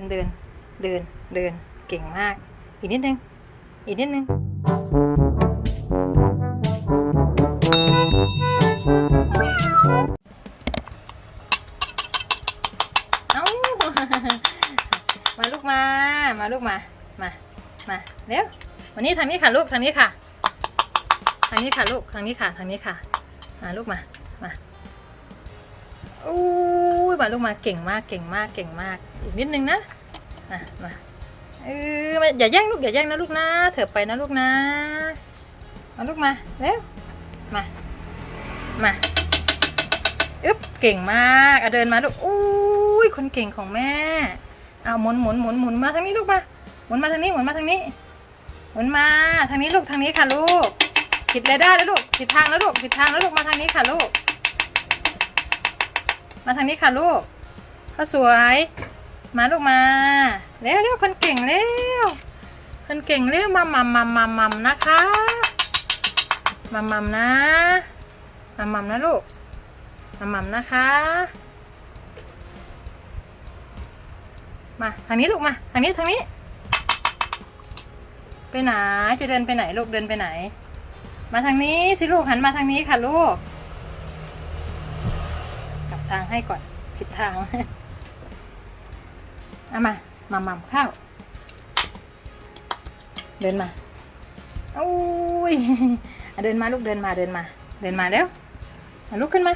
นเดินเดินเดินเก่งมาก อีกนิดนึง อีกนิดนึงเอามาลูกมา มาลูกมา มา มาเร็ววันนี้ทางนี้ค่ะลูกทางนี้ค่ะ ทางนี้ค่ะลูกทางนี้ค่ะทางนี้ค่ะ มาลูกมา มาอู้ยมาลูกมาเก่งมากเก่งมากเก่งมาก อีกนิดนึงนะอะมาเอออย่าแย่งลูกอย่าแย่งนะลูกนะ เถอะไปนะลูกนะมาลูกมาเร็วมามาอึ๊บเก่งมากอะเดินมาลูกอู้ยคนเก่งของแม่เอาหมุนหมุนหมุนหมุนมาทางนี้ลูกมาหมุนมาทางนี้หมุนมาทางนี้หมุนมาทางนี้ลูกทางนี้ค่ะลูกผิดเลยได้แล้วลูกผิดทางแล้วลูกผิดทางแล้วลูกมาทางนี้ค่ะลูก มาทางนี้ค่ะลูกข้าสวย มาลูกมาเร็วเร็วคนเก่งเร็วคนเก่งเร็วมัมมัมมัมมัมมัมนะคะมัมมัมนะมัมมัมนะลูกมัมมัมนะคะ มาทางนี้ลูกมาทางนี้ทางนี้ ไปไหนจะเดินไปไหนลูกเดินไปไหน มาทางนี้สิลูกหันมาทางนี้ค่ะลูกกลับทางให้ก่อนผิดทาง เอามามามัมข้าว เดินมาโอ้ยเดินมาลูกเดินมาเดินมา เดินมาเร็วอะลุกขึ้นมา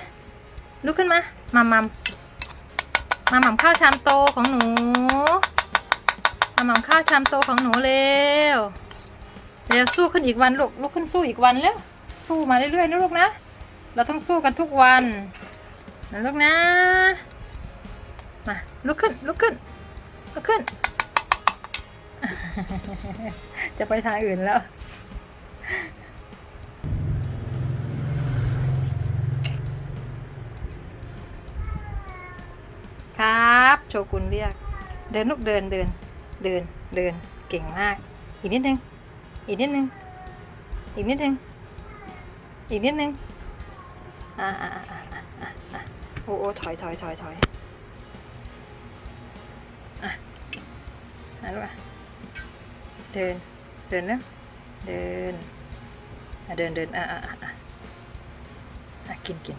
ลุกขึ้นมามัมมัมมามัมข้าวชามโตของหนูมามัมข้าวชามโตของหนูเร็วเร็วสู้ขึ้นอีกวันลูกลุกขึ้นสู้อีกวันแล้ว สู้มาเรื่อยๆนะลูกนะ เราต้องสู้กันทุกวันนะลูกนะมาลุกขึ้นลุกขึ้น กขึ้น จะไปทางอื่นแล้ว ครับ โชกุนเรียก เดินลูกเดินเดิน เดินเดินเก่งมาก อีกนิดนึง อีกนิดนึง อีกนิดนึง อีกนิดนึง อ่าอ่าอ่าอ่าอ่าอ่าโอ้โอ้ถอยถอยถอยถอย ลูกอะเดิน เดินนะ เดินอะเดินเดินอะอะอะอะอะกินกิน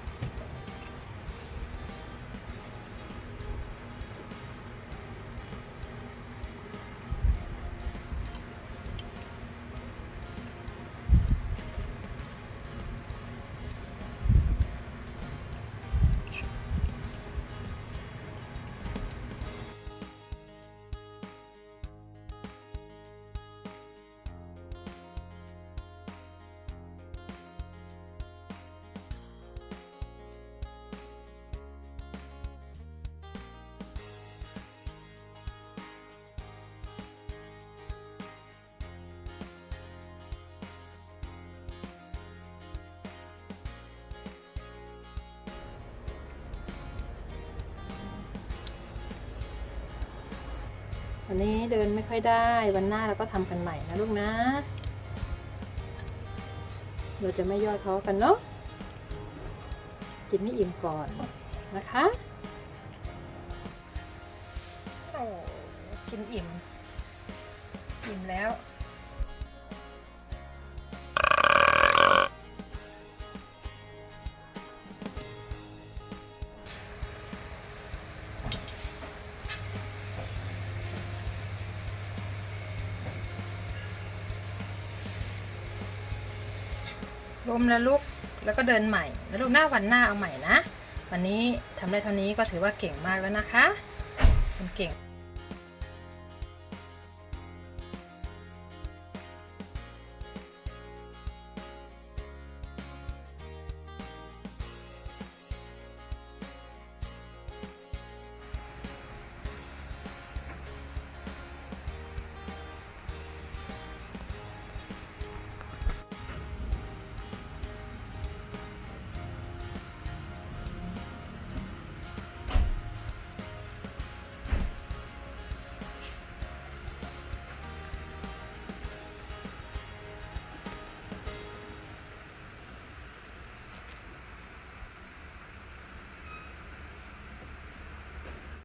วันนี้เดินไม่ค่อยได้ วันหน้าเราก็ทำกันใหม่นะลูกนะ เราจะไม่ย่อท้อกันเนาะ กินให้อิ่มก่อนนะคะกินอิ่ม อิ่มแล้ว ลมแล้วลุกแล้วก็เดินใหม่แล้วลูกหน้าวันหน้าเอาใหม่นะ วันนี้ทำได้เท่านี้ก็ถือว่าเก่งมากแล้วนะคะ คุณเก่ง